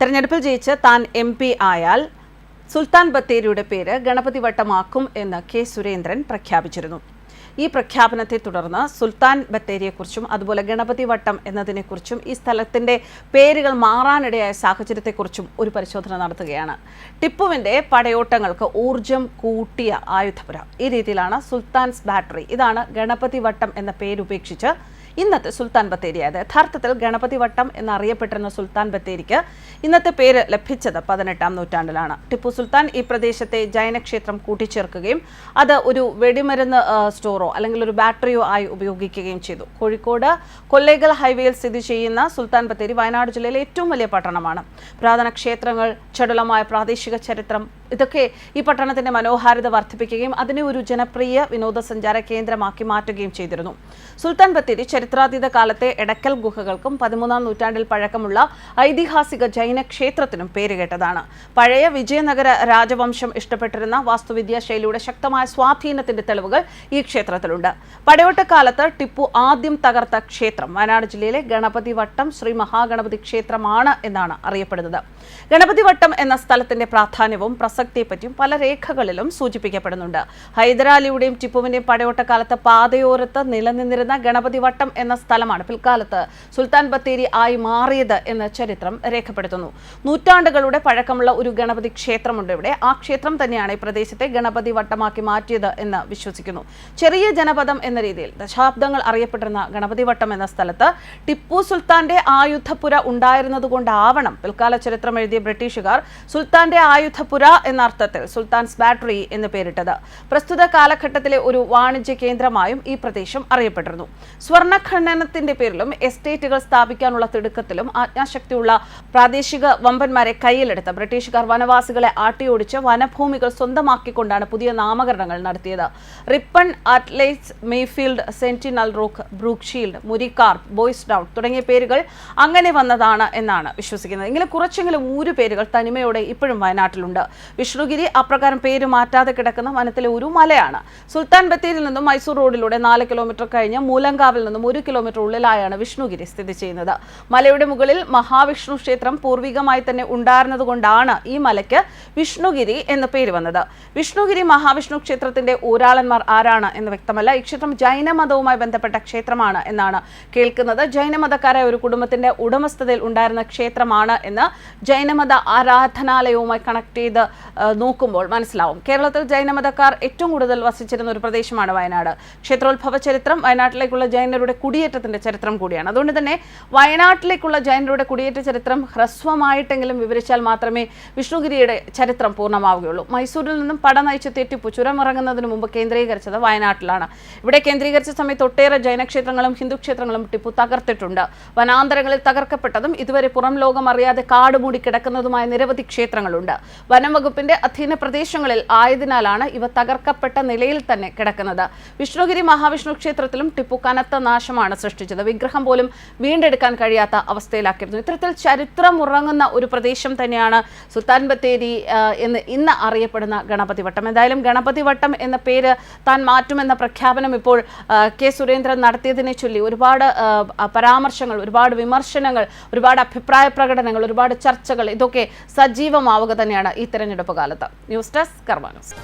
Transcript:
തെരഞ്ഞെടുപ്പിൽ ജയിച്ച് താൻ എം പി ആയാൽ സുൽത്താൻ ബത്തേരിയുടെ പേര് ഗണപതി വട്ടമാക്കും എന്ന് കെ സുരേന്ദ്രൻ പ്രഖ്യാപിച്ചിരുന്നു. ഈ പ്രഖ്യാപനത്തെ തുടർന്ന് സുൽത്താൻ ബത്തേരിയെക്കുറിച്ചും അതുപോലെ ഗണപതി വട്ടം എന്നതിനെക്കുറിച്ചും ഈ സ്ഥലത്തിന്റെ പേരുകൾ മാറാനിടയായ സാഹചര്യത്തെക്കുറിച്ചും ഒരു പരിശോധന നടത്തുകയാണ്. ടിപ്പുവിന്റെ പടയോട്ടങ്ങൾക്ക് ഊർജം കൂട്ടിയ ആയുധപുര. ഈ രീതിയിലാണ് സുൽത്താൻസ് ബാറ്ററി. ഇതാണ് ഗണപതി വട്ടം എന്ന പേരുപേക്ഷിച്ച് ഇന്നത്തെ സുൽത്താൻ ബത്തേരി ബത്തേരിയായത് യഥാർത്ഥത്തിൽ ഗണപതി വട്ടം എന്നറിയപ്പെട്ടിരുന്ന സുൽത്താൻ ബത്തേരിക്ക് ഇന്നത്തെ പേര് ലഭിച്ചത് പതിനെട്ടാം നൂറ്റാണ്ടിലാണ്. ടിപ്പു സുൽത്താൻ ഈ പ്രദേശത്തെ ജൈനക്ഷേത്രം കൂട്ടിച്ചേർക്കുകയും അത് ഒരു വെടിമരുന്ന് സ്റ്റോറോ അല്ലെങ്കിൽ ഒരു ബാറ്ററിയോ ആയി ഉപയോഗിക്കുകയും ചെയ്തു. കോഴിക്കോട് കൊല്ലേഗൽ ഹൈവേയിൽ സ്ഥിതി ചെയ്യുന്ന സുൽത്താൻ ബത്തേരി വയനാട് ജില്ലയിലെ ഏറ്റവും വലിയ പട്ടണമാണ്. പുരാതന ക്ഷേത്രങ്ങൾ ചടുലമായ പ്രാദേശിക ചരിത്രം ഇതൊക്കെ ഈ പട്ടണത്തിന്റെ മനോഹാരിത വർദ്ധിപ്പിക്കുകയും അതിനെ ഒരു ജനപ്രിയ വിനോദസഞ്ചാര കേന്ദ്രമാക്കി മാറ്റുകയും ചെയ്തിരുന്നു. സുൽത്താൻ ബത്തേരി ചരിത്രാതീത കാലത്തെ എടക്കൽ ഗുഹകൾക്കും പതിമൂന്നാം നൂറ്റാണ്ടിൽ പഴക്കമുള്ള ഐതിഹാസിക ജൈന ക്ഷേത്രത്തിനും പേരുകേട്ടതാണ്. പഴയ വിജയനഗര രാജവംശം ഇഷ്ടപ്പെട്ടിരുന്ന വാസ്തുവിദ്യാ ശൈലിയുടെ ശക്തമായ സ്വാധീനത്തിന്റെ തെളിവുകൾ ഈ ക്ഷേത്രത്തിലുണ്ട്. പടയോട്ടക്കാലത്ത് ടിപ്പു ആദ്യം തകർത്ത ക്ഷേത്രം വയനാട് ജില്ലയിലെ ഗണപതി വട്ടം ശ്രീ മഹാഗണപതി ക്ഷേത്രമാണ് എന്നാണ് അറിയപ്പെടുന്നത്. ഗണപതി വട്ടം എന്ന സ്ഥലത്തിന്റെ പ്രാധാന്യവും പ്രസക്തിയെപ്പറ്റിയും പല രേഖകളിലും സൂചിപ്പിക്കപ്പെടുന്നുണ്ട്. ഹൈദരാലിയുടെയും ടിപ്പുവിന്റെയും പടയോട്ടക്കാലത്ത് പാതയോരത്ത് നിലനിന്നിരുന്ന ഗണപതിവട്ടം എന്ന സ്ഥലമാണ് പിൽക്കാലത്ത് സുൽത്താൻ ബത്തേരി ആയി മാറിയത് എന്ന് ചരിത്രം രേഖപ്പെടുത്തുന്നു. നൂറ്റാണ്ടുകളുടെ പഴക്കമുള്ള ഒരു ഗണപതി ക്ഷേത്രമുണ്ട് ഇവിടെ. ആ ക്ഷേത്രം തന്നെയാണ് ഈ പ്രദേശത്തെ ഗണപതി വട്ടമാക്കി മാറ്റിയത് എന്ന് വിശ്വസിക്കുന്നു. ചെറിയ ജനപദം എന്ന രീതിയിൽ ദശാബ്ദങ്ങൾ അറിയപ്പെട്ടിരുന്ന ഗണപതിവട്ടം എന്ന സ്ഥലത്ത് ടിപ്പു സുൽത്താന്റെ ആയുധപുര ഉണ്ടായിരുന്നതുകൊണ്ടാവണം പിൽക്കാല ചരിത്രം ബ്രിട്ടീഷുകാർ സുൽത്താന്റെ ആയുധപുര എന്ന അർത്ഥത്തിൽ സുൽത്താൻസ് ബാറ്ററി എന്ന് പേരിട്ടത്. പ്രസ്തുത കാലഘട്ടത്തിലെ ഒരു വാണിജ്യ കേന്ദ്രമായും ഈ പ്രദേശം അറിയപ്പെട്ടിരുന്നു. സ്വർണ ഖനനത്തിന്റെ പേരിലും എസ്റ്റേറ്റുകൾ സ്ഥാപിക്കാനുള്ള തിടുക്കത്തിലും ആജ്ഞാശക്തിയുള്ള പ്രാദേശിക വമ്പന്മാരെ കയ്യിലെടുത്ത ബ്രിട്ടീഷുകാർ വനവാസികളെ ആട്ടിയോടിച്ച് വനഭൂമികൾ സ്വന്തമാക്കിക്കൊണ്ടാണ് പുതിയ നാമകരണങ്ങൾ നടത്തിയത്. Ripon Atlights Mayfield Sentinel Rock Brookshield മുരിക്കാർ Boys Down തുടങ്ങിയ പേരുകൾ അങ്ങനെ വന്നതാണ് എന്നാണ് വിശ്വസിക്കുന്നത്. എങ്കിലും കുറച്ചെങ്കിലും പേരുകൾ തനിമയോടെ ഇപ്പോഴും വയനാട്ടിലുണ്ട്. വിഷ്ണുഗിരി അപ്രകാരം പേര് മാറ്റാതെ കിടക്കുന്ന വനത്തിലെ ഒരു മലയാണ്. സുൽത്താൻ ബത്തേരിയിൽ നിന്നും മൈസൂർ റോഡിലൂടെ നാല് കിലോമീറ്റർ കഴിഞ്ഞ് മൂലങ്കാവിൽ നിന്നും ഒരു കിലോമീറ്റർ ഉള്ളിലായാണ് വിഷ്ണുഗിരി സ്ഥിതി ചെയ്യുന്നത്. മലയുടെ മുകളിൽ മഹാവിഷ്ണു ക്ഷേത്രം പൂർവികമായി തന്നെ ഉണ്ടായിരുന്നതുകൊണ്ടാണ് ഈ മലയ്ക്ക് വിഷ്ണുഗിരി എന്ന പേര് വന്നത്. വിഷ്ണുഗിരി മഹാവിഷ്ണു ക്ഷേത്രത്തിന്റെ ഊരാളന്മാർ ആരാണ് എന്ന് വ്യക്തമല്ല. ഈ ക്ഷേത്രം ജൈനമതവുമായി ബന്ധപ്പെട്ട ക്ഷേത്രമാണ് എന്നാണ് കേൾക്കുന്നത്. ജൈനമതക്കാരായ ഒരു കുടുംബത്തിന്റെ ഉടമസ്ഥതയിൽ ഉണ്ടായിരുന്ന ക്ഷേത്രമാണ് എന്ന് ജൈനമത ആരാധനാലയവുമായി കണക്ട് ചെയ്ത് നോക്കുമ്പോൾ മനസ്സിലാവും. കേരളത്തിൽ ജൈനമതക്കാർ ഏറ്റവും കൂടുതൽ വസിച്ചിരുന്ന ഒരു പ്രദേശമാണ് വയനാട്. ക്ഷേത്രോത്ഭവ ചരിത്രം വയനാട്ടിലേക്കുള്ള ജൈനരുടെ കുടിയേറ്റത്തിന്റെ ചരിത്രം കൂടിയാണ്. അതുകൊണ്ട് തന്നെ വയനാട്ടിലേക്കുള്ള ജൈനരുടെ കുടിയേറ്റ ചരിത്രം ഹ്രസ്വമായിട്ടെങ്കിലും വിവരിച്ചാൽ മാത്രമേ വിഷ്ണുഗിരിയുടെ ചരിത്രം പൂർണമാവുകയുള്ളൂ. മൈസൂരിൽ നിന്നും പട നയിച്ചെത്തിയ ടിപ്പു ചുരമിറങ്ങുന്നതിന് മുമ്പ് കേന്ദ്രീകരിച്ചത് വയനാട്ടിലാണ്. ഇവിടെ കേന്ദ്രീകരിച്ച സമയത്ത് ഒട്ടേറെ ജൈനക്ഷേത്രങ്ങളും ഹിന്ദുക്ഷേത്രങ്ങളും ടിപ്പു തകർത്തിട്ടുണ്ട്. വനാന്തരങ്ങളിൽ തകർക്കപ്പെട്ടതും ഇതുവരെ പുറം ലോകം അറിയാതെ കാട് മൂടി കിടക്കുന്നതുമായ നിരവധി ക്ഷേത്രങ്ങളുണ്ട്. വനംവകുപ്പിന്റെ അധീന പ്രദേശങ്ങളിൽ ആയതിനാലാണ് ഇവ തകർക്കപ്പെട്ട നിലയിൽ തന്നെ കിടക്കുന്നത്. വിഷ്ണുഗിരി മഹാവിഷ്ണു ക്ഷേത്രത്തിലും ടിപ്പു കനത്ത നാശമാണ് സൃഷ്ടിച്ചത്. വിഗ്രഹം പോലും വീണ്ടെടുക്കാൻ കഴിയാത്ത അവസ്ഥയിലാക്കിയിരുന്നു. ഇത്തരത്തിൽ ചരിത്രം ഉറങ്ങുന്ന ഒരു പ്രദേശം തന്നെയാണ് സുൽത്താൻ ബത്തേരി എന്ന് ഇന്ന് അറിയപ്പെടുന്ന ഗണപതി വട്ടം. എന്തായാലും ഗണപതി വട്ടം എന്ന പേര് താൻ മാറ്റുമെന്ന പ്രഖ്യാപനം ഇപ്പോൾ കെ സുരേന്ദ്രൻ നടത്തിയതിനെ ചൊല്ലി ഒരുപാട് പരാമർശങ്ങൾ ഒരുപാട് വിമർശനങ്ങൾ ഒരുപാട് അഭിപ്രായ പ്രകടനങ്ങൾ ഒരുപാട് ചർച്ചകൾ ഇതൊക്കെ സജീവമാവുക തന്നെയാണ് ഈ തെരഞ്ഞെടുപ്പ് കാലത്ത്. News desk കർമാനൂസ്